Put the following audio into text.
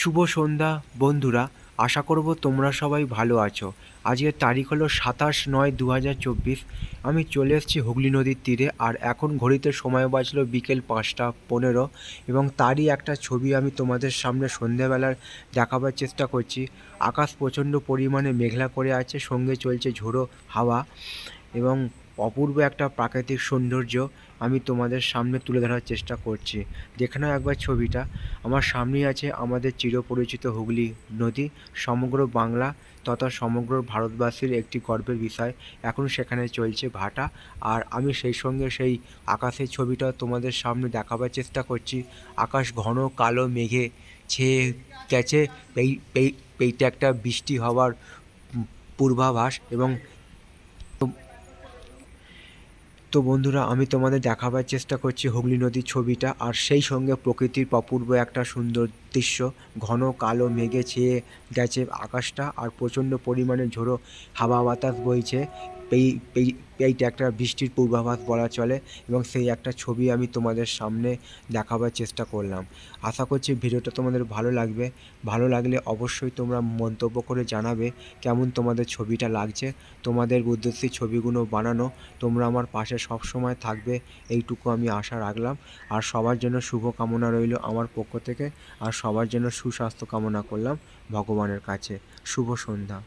শুভ সন্ধ্যা, বন্ধুরা। আশা করব তোমরা সবাই ভালো আছো। আজকের তারিখ হলো সাতাশ নয় দু আমি চলে এসেছি হুগলি নদীর তীরে আর এখন ঘড়িতে সময় বাজলো বিকেল পাঁচটা পনেরো এবং তারই একটা ছবি আমি তোমাদের সামনে সন্ধ্যেবেলার দেখাবার চেষ্টা করছি। আকাশ প্রচণ্ড পরিমাণে মেঘলা করে আছে, সঙ্গে চলছে ঝোড়ো হাওয়া এবং অপূর্ব একটা প্রাকৃতিক সৌন্দর্য আমি তোমাদের সামনে তুলে ধরার চেষ্টা করছি। দেখে নাও একবার ছবিটা। আমার সামনেই আছে আমাদের চিরপরিচিত হুগলি নদী, সমগ্র বাংলা তথা সমগ্র ভারতবাসীর একটি গর্বের বিষয়। এখন সেখানে চলছে ভাটা আর আমি সেই সঙ্গে সেই আকাশের ছবিটা তোমাদের সামনে দেখাবার চেষ্টা করছি। আকাশ ঘন, কালো মেঘে ছেয়ে গেছে এই এই এইটা একটা বৃষ্টি হওয়ার পূর্বাভাস এবং তো বন্ধুরা, আমি তোমাদের দেখাবার চেষ্টা করছি হুগলি নদীর ছবিটা, আর সেই সঙ্গে প্রকৃতির অপূর্ব একটা সুন্দর দৃশ্য ঘন কালো মেঘে ছেয়ে গেছে আকাশটা আর প্রচণ্ড পরিমাণে ঝোড়ো হাওয়া বাতাস বইছে। এই এই, এইটা একটা বৃষ্টির পূর্বাভাস বলা চলে এবং সেই একটা ছবি আমি তোমাদের সামনে দেখাবার চেষ্টা করলাম। আশা করছি ভিডিওটা তোমাদের ভালো লাগবে। ভালো লাগলে অবশ্যই তোমরা মন্তব্য করে জানাবে কেমন তোমাদের ছবিটা লাগছে, তোমাদের উদ্দেশ্যে ছবিগুলো বানানো, তোমরা আমার পাশে সব সময় থাকবে এইটুকু আমি আশা রাখলাম। আর সবার জন্য শুভ কামনা রইল আমার পক্ষ থেকে। আর সবার জন্য সুস্বাস্থ্য কামনা করলাম ভগবানের কাছে। শুভ সন্ধ্যা।